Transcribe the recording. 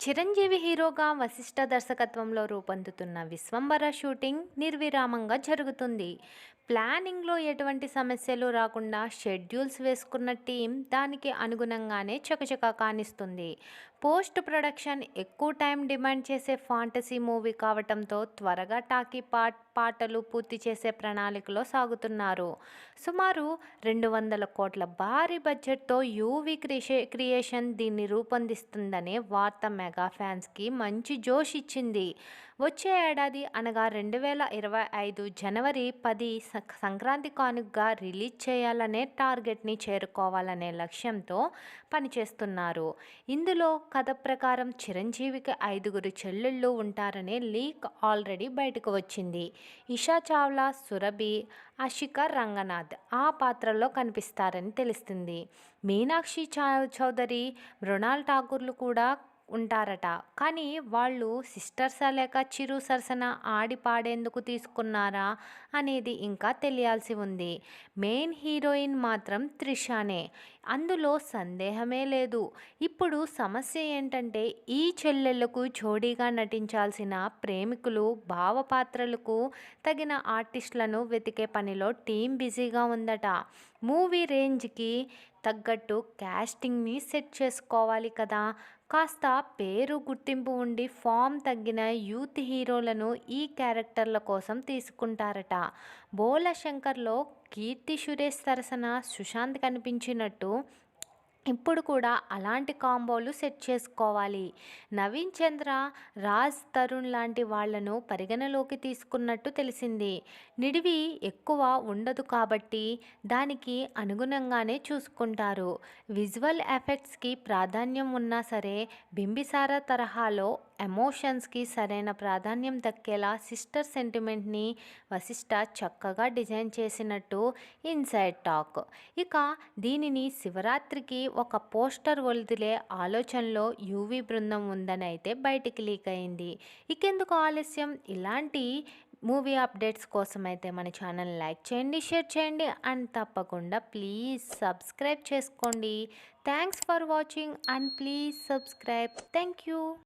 చిరంజీవి హీరోగా వశిష్ఠ దర్శకత్వంలో రూపొందుతున్న విశ్వంబర షూటింగ్ నిర్విరామంగా జరుగుతుంది. ప్లానింగ్లో ఎటువంటి సమస్యలు రాకుండా షెడ్యూల్స్ వేసుకున్న టీం దానికి అనుగుణంగానే చకచకా కానిస్తుంది. పోస్ట్ ప్రొడక్షన్ ఎక్కువ టైం డిమాండ్ చేసే ఫాంటసీ మూవీ కావటంతో త్వరగా టాకీ పాట్ పాటలు పూర్తి చేసే ప్రణాళికలో సాగుతున్నారు. సుమారు రెండు వందల కోట్ల భారీ బడ్జెట్తో యూవీ క్రిషే క్రియేషన్ దీన్ని రూపొందిస్తుందనే వార్త మెగా ఫ్యాన్స్కి మంచి జోష్ ఇచ్చింది. వచ్చే ఏడాది అనగా రెండు వేల ఇరవై ఐదు జనవరి పది సంక్రాంతి కానుకగా రిలీజ్ చేయాలనే టార్గెట్ని చేరుకోవాలనే లక్ష్యంతో పనిచేస్తున్నారు. ఇందులో కథ ప్రకారం చిరంజీవికి ఐదుగురు చెల్లెళ్ళు ఉంటారనే లీక్ ఆల్రెడీ బయటకు వచ్చింది. ఇషా చావ్లా సురభి అషిక రంగనాథ్ ఆ పాత్రలో కనిపిస్తారని తెలుస్తుంది. మీనాక్షి చౌదరి మృణాల్ ఠాకూర్లు కూడా ఉంటారట. కానీ వాళ్ళు సిస్టర్సా లేక చిరు సరసన ఆడి పాడేందుకు తీసుకున్నారా అనేది ఇంకా తెలియాల్సి ఉంది. మెయిన్ హీరోయిన్ మాత్రం త్రిషానే. అందులో సందేహమే లేదు. ఇప్పుడు సమస్య ఏంటంటే ఈ చెల్లెళ్ళకు జోడీగా నటించాల్సిన ప్రేమికులు భావ పాత్రలకు తగిన ఆర్టిస్టులను వెతికే పనిలో టీం బిజీగా ఉందట. మూవీ రేంజ్కి తగ్గట్టు క్యాస్టింగ్ని సెట్ చేసుకోవాలి కదా. కాస్త పేరు గుర్తింపు ఉండి ఫామ్ తగ్గిన యూత్ హీరోలను ఈ క్యారెక్టర్ల కోసం తీసుకుంటారట. బోల శంకర్లో కీర్తి సురేష్ సరసన సుశాంత్ కనిపించినట్టు ఇప్పుడు కూడా అలాంటి కాంబోలు సెట్ చేసుకోవాలి. నవీన్ చంద్ర రాజ్ తరుణ్ లాంటి వాళ్ళను పరిగణలోకి తీసుకున్నట్టు తెలిసింది. నిడివి ఎక్కువ ఉండదు కాబట్టి దానికి అనుగుణంగానే చూసుకుంటారు. విజువల్ ఎఫెక్ట్స్కి ప్రాధాన్యం ఉన్నా సరే బింబిసార తరహాలో ఎమోషన్స్కి సరైన ప్రాధాన్యం దక్కేలా సిస్టర్ సెంటిమెంట్ని వశిష్ట చక్కగా డిజైన్ చేసినట్టు ఇన్సైడ్ టాక్. ఇక దీనిని శివరాత్రికి ఒక పోస్టర్ వదిలే ఆలోచనలో యూవీ బృందం ఉందని అయితే బయటికి లీక్ అయింది. ఇకెందుకు ఆలస్యం? ఇలాంటి మూవీ అప్డేట్స్ కోసం అయితే మన ఛానల్ లైక్ చేయండి షేర్ చేయండి అండ్ తప్పకుండా ప్లీజ్ సబ్స్క్రైబ్ చేసుకోండి. Thanks for watching and please subscribe. Thank you.